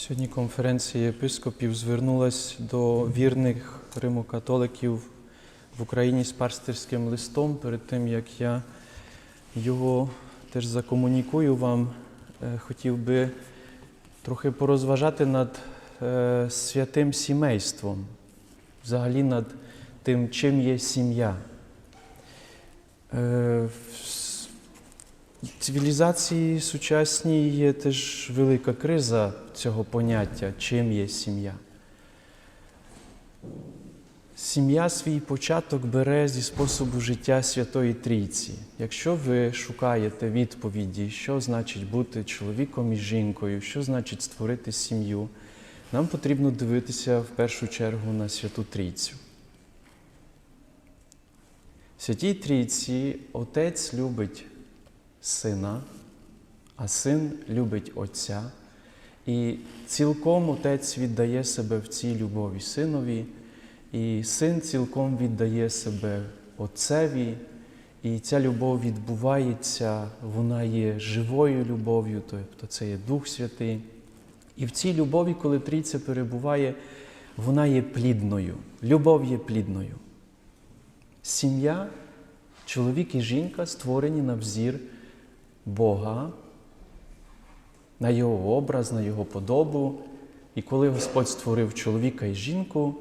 Сьогодні конференція єпископів звернулась до вірних римокатоликів в Україні з парстерським листом. Перед тим як я його теж закомунікую вам, е, хотів би трохи порозважати над е, святим сімейством, взагалі над тим, чим є сім'я. Цивілізації сучасній є теж велика криза цього поняття, чим є сім'я. Сім'я свій початок бере зі способу життя Святої Трійці. Якщо ви шукаєте відповіді, що значить бути чоловіком і жінкою, що значить створити сім'ю, нам потрібно дивитися в першу чергу на Святу Трійцю. В Святій Трійці Отець любить сина, а син любить Отця. І цілком Отець віддає себе в цій любові синові, і син цілком віддає себе Отцеві. І ця любов відбувається, вона є живою любов'ю, тобто це є Дух Святий. І в цій любові, коли трійця перебуває, вона є плідною. Любов є плідною. Сім'я, чоловік і жінка створені на взір Бога, на його образ, на його подобу. І коли Господь створив чоловіка і жінку,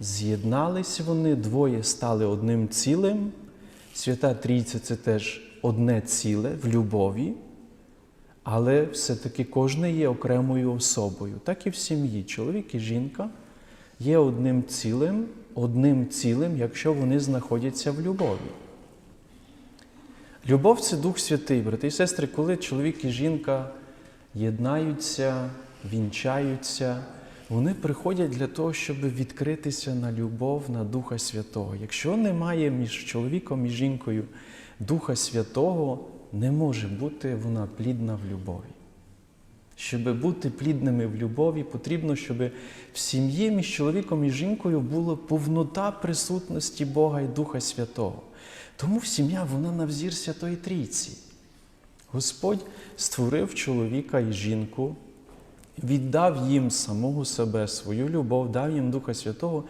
з'єднались вони, двоє стали одним цілим. Свята Трійця це теж одне ціле в любові, але все-таки кожне є окремою особою. Так і в сім'ї. Чоловік і жінка є одним цілим, одним цілим, якщо вони знаходяться в любові. Любов це Дух Святий, брати і сестри, коли чоловік і жінка єднаються, вінчаються, вони приходять для того, щоб відкритися на любов на Духа Святого. Якщо немає між чоловіком і жінкою Духа Святого, не може бути вона плідна в любові. Щоб бути плідними в любові, потрібно, щоб в сім'ї між чоловіком і жінкою була повнота присутності Бога і Духа Святого. Тому сім'я вона на взір Святої Трійці. Господь створив чоловіка і жінку, віддав їм самого себе, свою любов, дав їм Духа Святого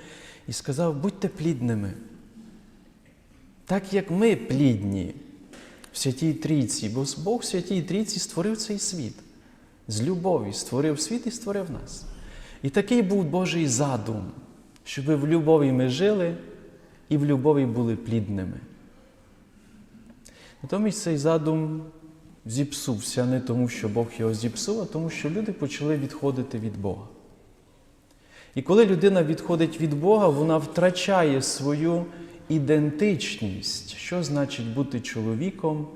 і сказав: будьте плідними. Так як ми плідні в Святій Трійці, бо Бог в Святій Трійці створив цей світ. З любові створив світ і створив нас. І такий був Божий задум, щоб в любові ми жили і в любові були плідними. Натомість цей задум зіпсувся не тому, що Бог його зіпсув, а тому, що люди почали відходити від Бога. І коли людина відходить від Бога, вона втрачає свою ідентичність, що значить бути чоловіком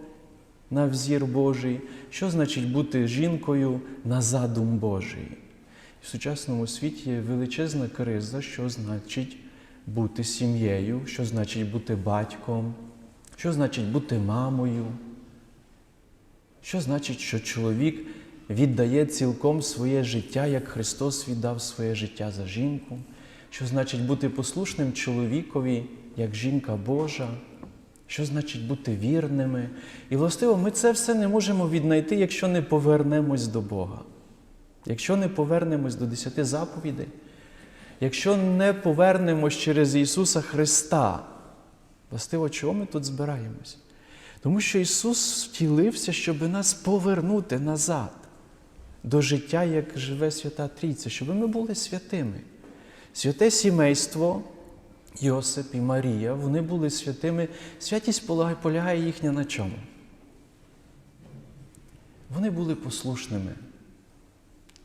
на взір Божий, що значить бути жінкою на задум Божий. В сучасному світі є величезна криза, що значить бути сім'єю, що значить бути батьком, що значить бути мамою, що значить, що чоловік віддає цілком своє життя, як Христос віддав своє життя за жінку, що значить бути послушним чоловікові, як жінка Божа, що значить бути вірними. І, властиво, ми це все не можемо віднайти, якщо не повернемось до Бога. Якщо не повернемось до десяти заповідей, якщо не повернемось через Ісуса Христа, властиво, чого ми тут збираємось? Тому що Ісус втілився, щоб нас повернути назад до життя, як живе Свята Трійця, щоб ми були святими. Святе сімейство, Йосип і Марія, вони були святими. Святість полягає- їхня на чому? Вони були послушними.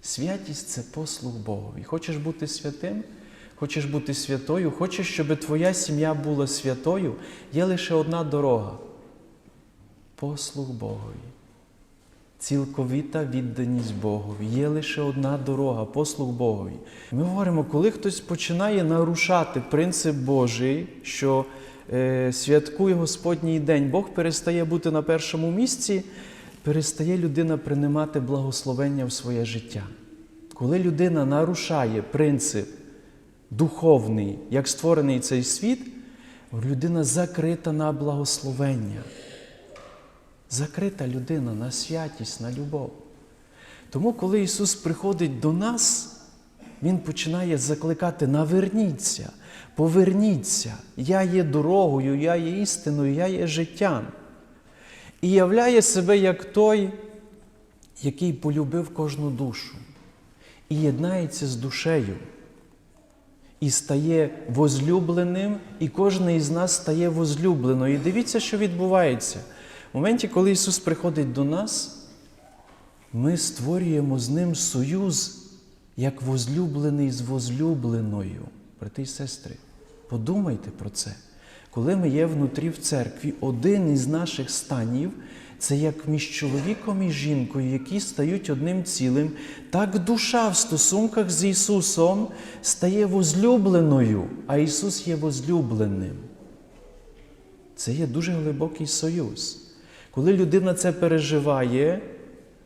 Святість це послуг Богові. Хочеш бути святим? Хочеш бути святою, хочеш, щоб твоя сім'я була святою, є лише одна дорога послуг Богові. Цілковіта відданість Богові. Є лише одна дорога, послуг Богові. Ми говоримо, коли хтось починає нарушати принцип Божий, що е, святкує Господній день, Бог перестає бути на першому місці, перестає людина приймати благословення в своє життя. Коли людина нарушає принцип духовний, як створений цей світ, людина закрита на благословення закрита людина на святість, на любов. Тому, коли Ісус приходить до нас, Він починає закликати: наверніться, поверніться, я є дорогою, я є істиною, я є життям. І являє себе як той, який полюбив кожну душу, і єднається з душею, і стає возлюбленим, і кожен із нас стає возлюбленою. І дивіться, що відбувається. В моменті, коли Ісус приходить до нас, ми створюємо з Ним союз, як возлюблений з возлюбленою. Брати і сестри, подумайте про це. Коли ми є внутрі в церкві, один із наших станів це як між чоловіком і жінкою, які стають одним цілим, так душа в стосунках з Ісусом стає возлюбленою, а Ісус є возлюбленим. Це є дуже глибокий союз. Коли людина це переживає,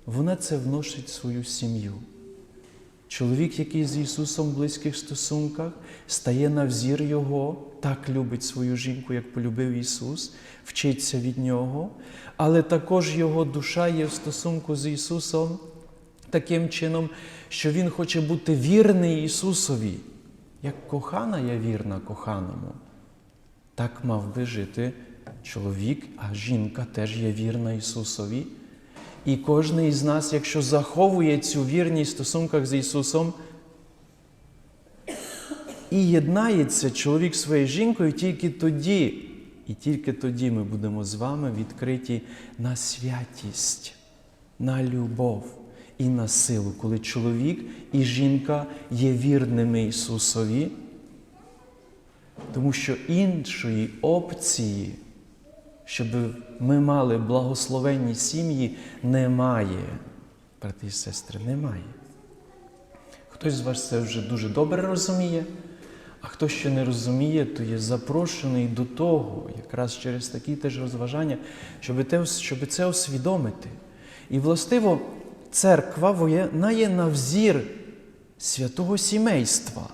вона це вносить в свою сім'ю. Чоловік, який з Ісусом в близьких стосунках, стає на взір Його, так любить свою жінку, як полюбив Ісус, вчиться від Нього, але також Його душа є в стосунку з Ісусом таким чином, що Він хоче бути вірний Ісусові, як кохана є вірна коханому. Так мав би жити чоловік, а жінка теж є вірна Ісусові. І кожен із нас, якщо заховує цю вірність в стосунках з Ісусом, і єднається чоловік своєю жінкою, тільки тоді, і тільки тоді ми будемо з вами відкриті на святість, на любов і на силу, коли чоловік і жінка є вірними Ісусові, тому що іншої опції щоб ми мали благословенні сім'ї, немає. Брати і сестри, немає. Хтось з вас це вже дуже добре розуміє, а хто ще не розуміє, то є запрошений до того, якраз через такі теж розважання, щоб, те, щоб це усвідомити. І, властиво, церква вона є на взір святого сімейства.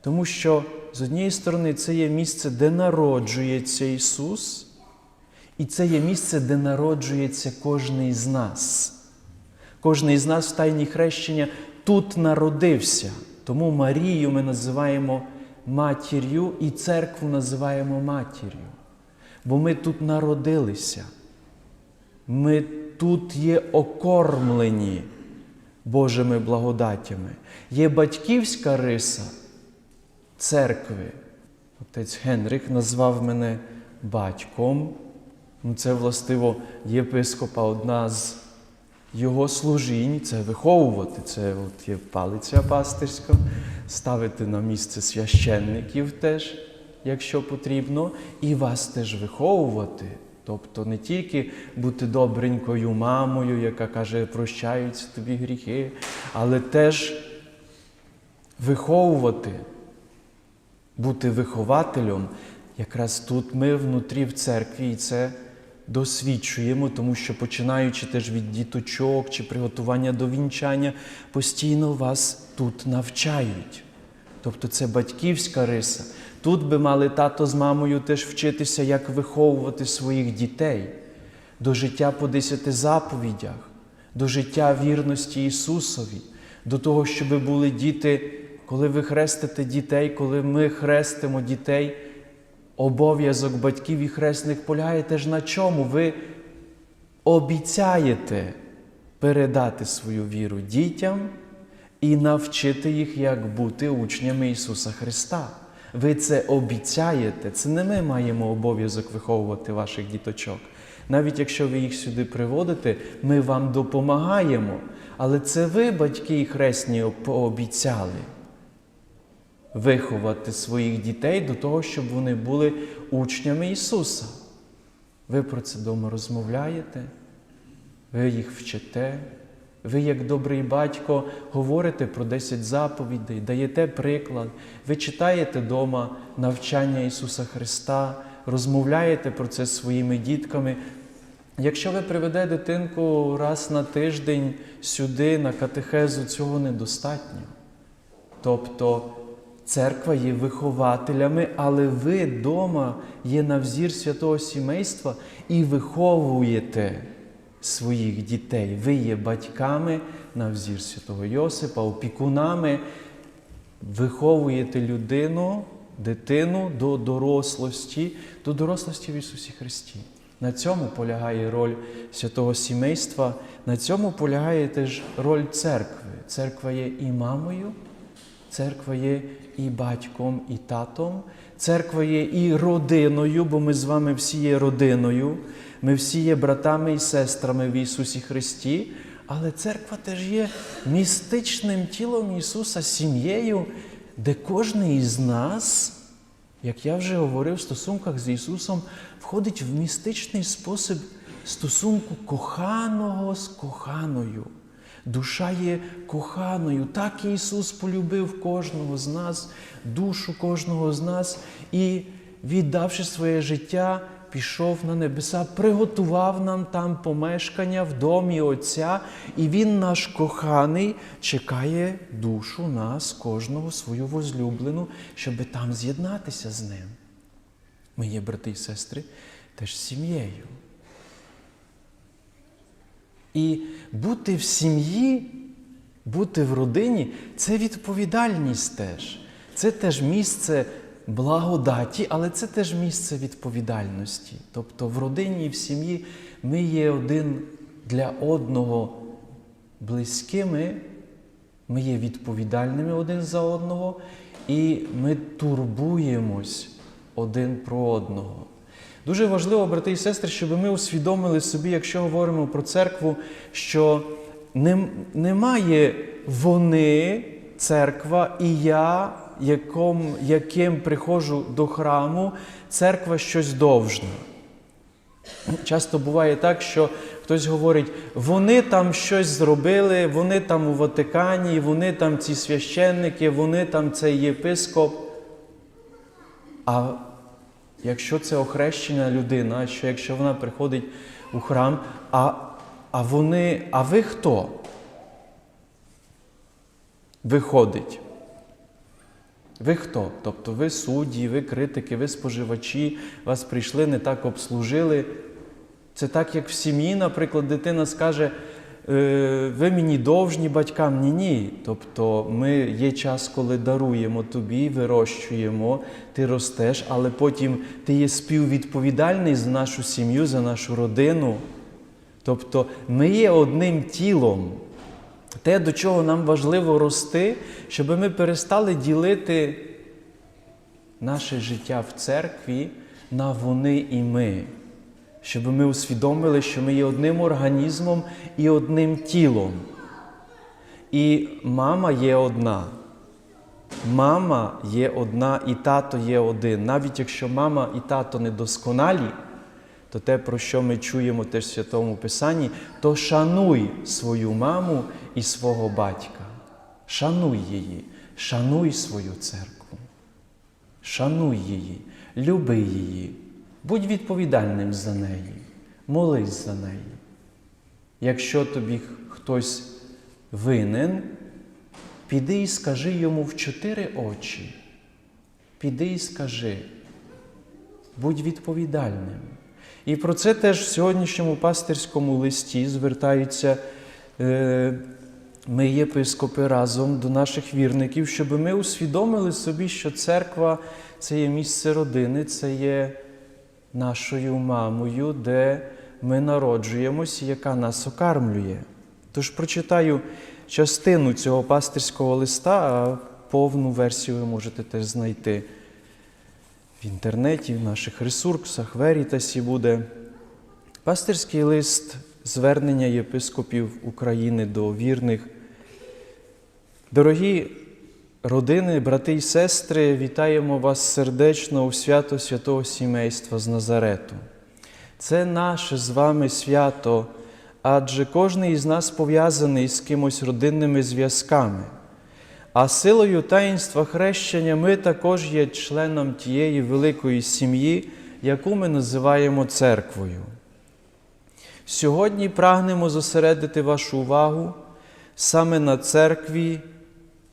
Тому що, з однієї сторони, це є місце, де народжується Ісус, і це є місце, де народжується кожен із нас. Кожен із нас в тайні хрещення тут народився. Тому Марію ми називаємо матір'ю і церкву називаємо матір'ю. Бо ми тут народилися. Ми тут є окормлені Божими благодатями. Є батьківська риса церкви. Отець Генрих назвав мене батьком. Ну, Це, властиво, єпископа одна з його служінь це виховувати. Це от є палиця пастирська, ставити на місце священників теж, якщо потрібно, і вас теж виховувати. Тобто не тільки бути добренькою мамою, яка каже, прощаються тобі гріхи, але теж виховувати бути вихователем, якраз тут ми внутрі в церкві і це досвідчуємо, тому що починаючи теж від діточок чи приготування до вінчання, постійно вас тут навчають. Тобто це батьківська риса. Тут би мали тато з мамою теж вчитися, як виховувати своїх дітей до життя по десяти заповідях, до життя вірності Ісусові, до того, щоб були діти. Коли ви хрестите дітей, коли ми хрестимо дітей, обов'язок батьків і хресних полягає теж на чому? Ви обіцяєте передати свою віру дітям і навчити їх, як бути учнями Ісуса Христа. Ви це обіцяєте, це не ми маємо обов'язок виховувати ваших діточок. Навіть якщо ви їх сюди приводите, ми вам допомагаємо. Але це ви, батьки і хресні, пообіцяли виховати своїх дітей до того, щоб вони були учнями Ісуса. Ви про це вдома розмовляєте, ви їх вчите, ви, як добрий батько, говорите про 10 заповідей, даєте приклад, ви читаєте вдома навчання Ісуса Христа, розмовляєте про це зі своїми дітками. Якщо ви приведете дитинку раз на тиждень сюди, на катехезу, цього недостатньо. Тобто Церква є вихователями, але ви вдома є на взір святого сімейства і виховуєте своїх дітей. Ви є батьками на взір святого Йосипа, опікунами, виховуєте людину, дитину до дорослості, до дорослості в Ісусі Христі. На цьому полягає роль святого сімейства, на цьому полягає теж роль церкви. Церква є і мамою, церква є і батьком, і татом, церква є і родиною, бо ми з вами всі є родиною, ми всі є братами і сестрами в Ісусі Христі. Але церква теж є містичним тілом Ісуса, сім'єю, де кожен із нас, як я вже говорив, в стосунках з Ісусом входить в містичний спосіб стосунку коханого з коханою. Душа є коханою. Так Ісус полюбив кожного з нас, душу кожного з нас і, віддавши своє життя, пішов на небеса, приготував нам там помешкання в домі Отця, і Він, наш коханий, чекає душу нас, кожного свою возлюблену, щоб там з'єднатися з ним. Ми є брати і сестри теж сім'єю. І бути в сім'ї, бути в родині це відповідальність теж. Це теж місце благодаті, але це теж місце відповідальності. Тобто в родині і в сім'ї ми є один для одного близькими, ми є відповідальними один за одного, і ми турбуємось один про одного. Дуже важливо, брати і сестри, щоб ми усвідомили собі, якщо говоримо про церкву, що нем- немає вони, церква, і я, яком, яким приходжу до храму, церква щось довжна. Часто буває так, що хтось говорить, вони там щось зробили, вони там у Ватикані, вони там ці священники, вони там цей єпископ. А якщо це охрещена людина, що якщо вона приходить у храм, а, а вони, а ви хто? Виходить. Ви хто? Тобто ви судді, ви критики, ви споживачі, вас прийшли, не так обслужили. Це так, як в сім'ї, наприклад, дитина скаже, «Е, ви мені довжні батькам. Ні, ні. Тобто ми є час, коли даруємо тобі, вирощуємо, ти ростеш, але потім ти є співвідповідальний за нашу сім'ю, за нашу родину. Тобто ми є одним тілом. Те, до чого нам важливо рости, щоб ми перестали ділити наше життя в церкві на вони і ми. Щоб ми усвідомили, що ми є одним організмом і одним тілом. І мама є одна. Мама є одна, і тато є один. Навіть якщо мама і тато недосконалі, то те, про що ми чуємо теж в Святому Писанні, то шануй свою маму і свого батька. Шануй її, шануй свою церкву. Шануй її, люби її, будь відповідальним за неї, молись за неї. Якщо тобі хтось винен, піди і скажи йому в чотири очі. Піди і скажи, будь відповідальним. І про це теж в сьогоднішньому пастирському листі звертаються е, ми, єпископи, разом до наших вірників, щоб ми усвідомили собі, що церква це є місце родини, це є нашою мамою, де ми народжуємось, яка нас окармлює. Тож прочитаю частину цього пастирського листа, а повну версію ви можете теж знайти в інтернеті, в наших ресурсах, Верітасі буде. Пастирський лист звернення єпископів України до вірних. Дорогі родини, брати і сестри, вітаємо вас сердечно у свято святого сімейства з Назарету. Це наше з вами свято, адже кожен із нас пов'язаний з кимось родинними зв'язками. А силою таїнства хрещення ми також є членом тієї великої сім'ї, яку ми називаємо церквою. Сьогодні прагнемо зосередити вашу увагу саме на церкві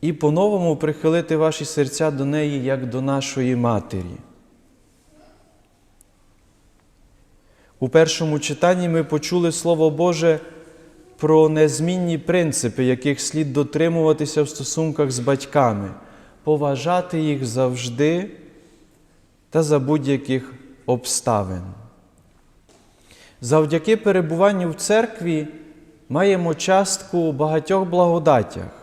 і по-новому прихилити ваші серця до неї як до нашої матері. У першому читанні ми почули Слово Боже про незмінні принципи, яких слід дотримуватися в стосунках з батьками, поважати їх завжди та за будь-яких обставин. Завдяки перебуванню в церкві маємо частку у багатьох благодатях,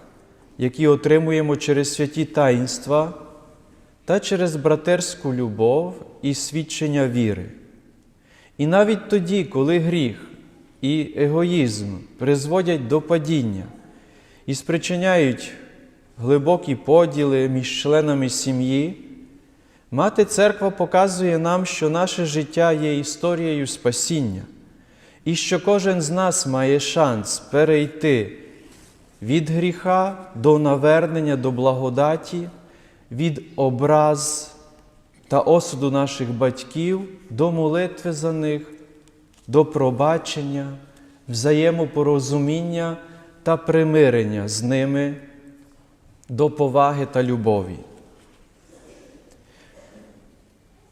які отримуємо через святі таїнства та через братерську любов і свідчення віри. І навіть тоді, коли гріх і егоїзм призводять до падіння і спричиняють глибокі поділи між членами сім'ї, мати церква показує нам, що наше життя є історією спасіння, і що кожен з нас має шанс перейти від гріха до навернення до благодаті, від образ та осуду наших батьків до молитви за них, до пробачення, взаємопорозуміння та примирення з ними, до поваги та любові.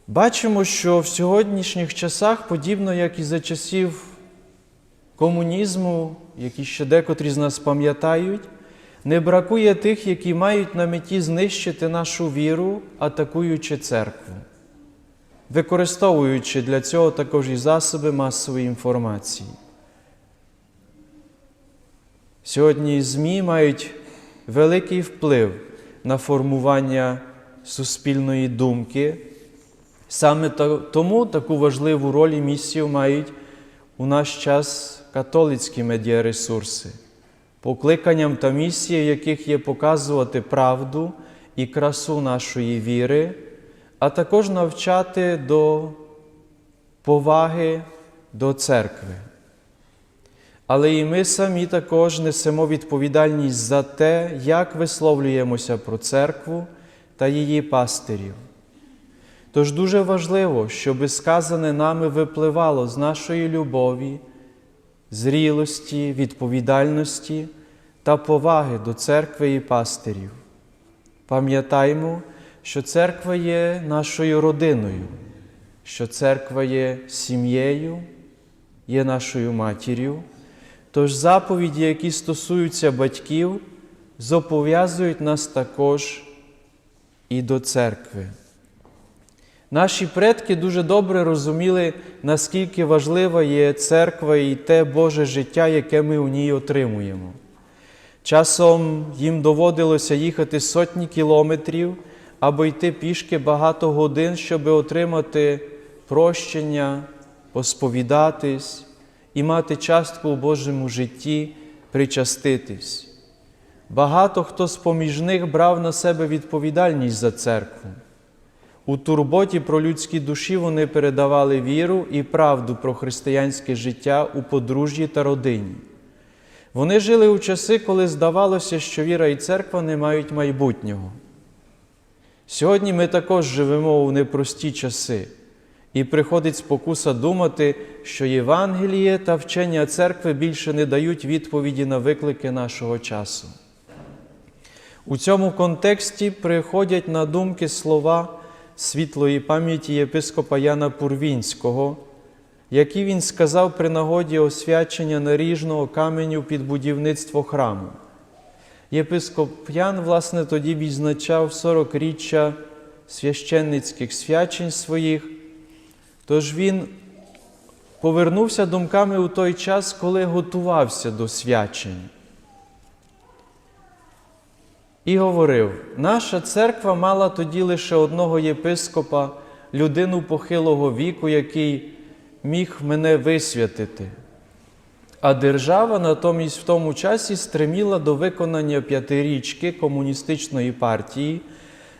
Бачимо, що в сьогоднішніх часах, подібно як і за часів комунізму, які ще декотрі з нас пам'ятають, не бракує тих, які мають на меті знищити нашу віру, атакуючи церкву, використовуючи для цього також і засоби масової інформації. Сьогодні ЗМІ мають великий вплив на формування суспільної думки. Саме тому таку важливу роль і місію мають у наш час католицькі медіаресурси, покликанням та місією яких є показувати правду і красу нашої віри, а також навчати до поваги до церкви. Але і ми самі також несемо відповідальність за те, як висловлюємося про церкву та її пастирів. Тож дуже важливо, щоб сказане нами випливало з нашої любові, зрілості, відповідальності та поваги до церкви і пастирів. Пам'ятаймо, що церква є нашою родиною, що церква є сім'єю, є нашою матір'ю. Тож заповіді, які стосуються батьків, зобов'язують нас також і до церкви. Наші предки дуже добре розуміли, наскільки важлива є церква і те Боже життя, яке ми у ній отримуємо. Часом їм доводилося їхати сотні кілометрів або йти пішки багато годин, щоб отримати прощення, посповідатись і мати частку у Божому житті, причаститись. Багато хто з поміж них брав на себе відповідальність за церкву. У турботі про людські душі вони передавали віру і правду про християнське життя у подружжі та родині. Вони жили у часи, коли здавалося, що віра і церква не мають майбутнього. Сьогодні ми також живемо у непрості часи, і приходить спокуса думати, що Євангеліє та вчення церкви більше не дають відповіді на виклики нашого часу. У цьому контексті приходять на думки слова світлої пам'яті єпископа Яна Пурвінського, які він сказав при нагоді освячення наріжного каменю під будівництво храму. Єпископ Ян, власне, тоді відзначав 40-річчя священницьких свячень своїх, тож він повернувся думками у той час, коли готувався до свячень. І говорив: наша церква мала тоді лише одного єпископа, людину похилого віку, який міг мене висвятити. А держава натомість в тому часі стреміла до виконання п'ятирічки комуністичної партії,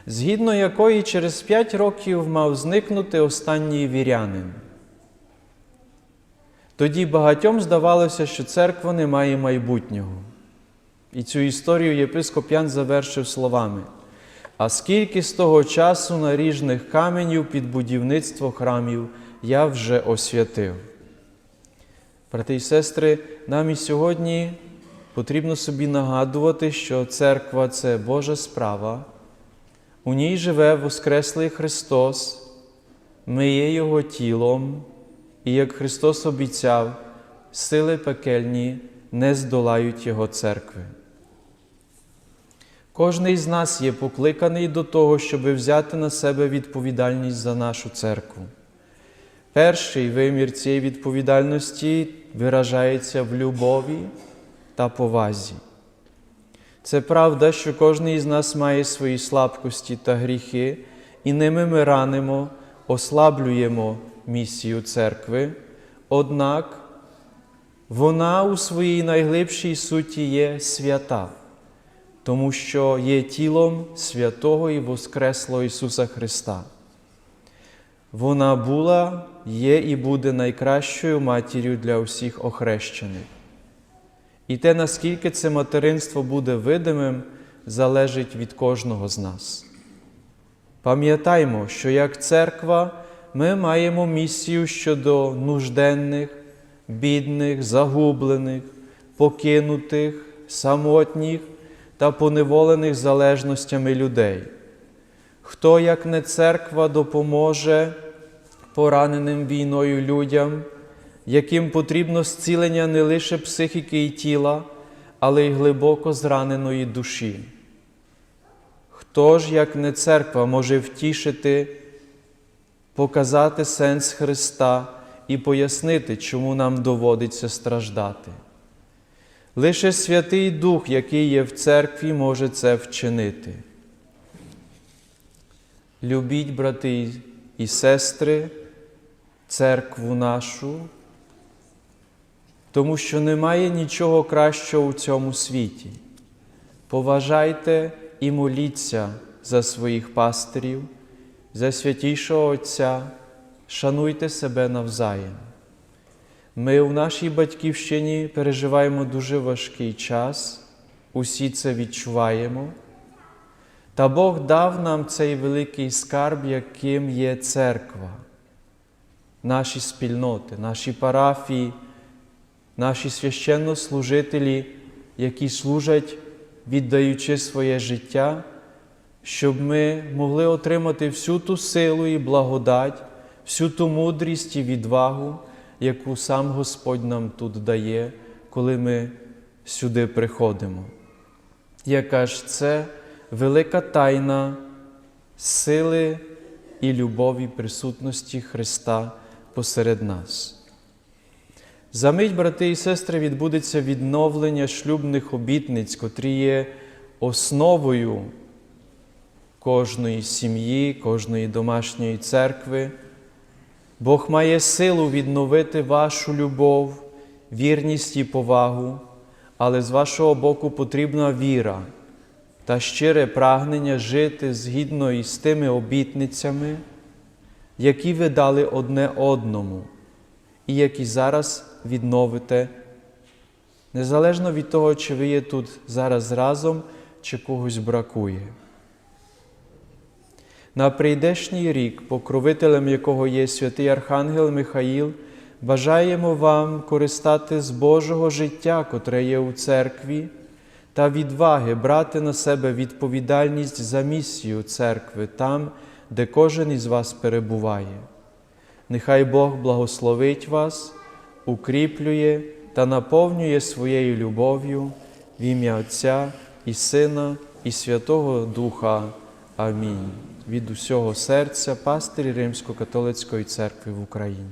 згідно якої через п'ять років мав зникнути останній вірянин. Тоді багатьом здавалося, що церква не має майбутнього. І цю історію єпископ Ян завершив словами: А скільки з того часу наріжних каменів під будівництво храмів я вже освятив. Брати і сестри, нам і сьогодні потрібно собі нагадувати, що церква це Божа справа, у ній живе Воскреслий Христос, ми є Його тілом. І як Христос обіцяв, сили пекельні не здолають Його церкви. Кожний з нас є покликаний до того, щоб взяти на себе відповідальність за нашу церкву. Перший вимір цієї відповідальності виражається в любові та повазі. Це правда, що кожен із нас має свої слабкості та гріхи, і ними ми ранимо, ослаблюємо місію церкви, однак вона у своїй найглибшій суті є свята, тому що є тілом святого і Воскреслого Ісуса Христа. Вона була, є і буде найкращою матір'ю для усіх охрещених. І те, наскільки це материнство буде видимим, залежить від кожного з нас. Пам'ятаймо, що як церква ми маємо місію щодо нужденних, бідних, загублених, покинутих, самотніх та поневолених залежностями людей. Хто, як не церква, допоможе пораненим війною людям, яким потрібно зцілення не лише психіки і тіла, але й глибоко зраненої душі. Хто ж, як не церква, може втішити, показати сенс Христа і пояснити, чому нам доводиться страждати? Лише Святий Дух, який є в церкві, може це вчинити. Любіть, брати і сестри, церкву нашу, тому що немає нічого кращого у цьому світі. Поважайте і моліться за своїх пастирів, за святішого Отця, шануйте себе навзаєм. Ми у нашій батьківщині переживаємо дуже важкий час, усі це відчуваємо. Та Бог дав нам цей великий скарб, яким є церква, наші спільноти, наші парафії, наші священнослужителі, які служать, віддаючи своє життя, щоб ми могли отримати всю ту силу і благодать, всю ту мудрість і відвагу, яку сам Господь нам тут дає, коли ми сюди приходимо. Яка ж це велика тайна сили і любові присутності Христа посеред нас. За мить, брати і сестри, відбудеться відновлення шлюбних обітниць, котрі є основою кожної сім'ї, кожної домашньої церкви. Бог має силу відновити вашу любов, вірність і повагу, але з вашого боку потрібна віра та щире прагнення жити згідно із тими обітницями, які ви дали одне одному, і які зараз відновите, незалежно від того, чи ви є тут зараз разом, чи когось бракує. На прийдешній рік, покровителем якого є святий Архангел Михаїл, бажаємо вам користати з Божого життя, котре є у церкві, та відваги брати на себе відповідальність за місію церкви там, де кожен із вас перебуває. Нехай Бог благословить вас, укріплює та наповнює своєю любов'ю в ім'я Отця і Сина, і Святого Духа. Амінь. Від усього серця пастирі Римсько-католицької церкви в Україні.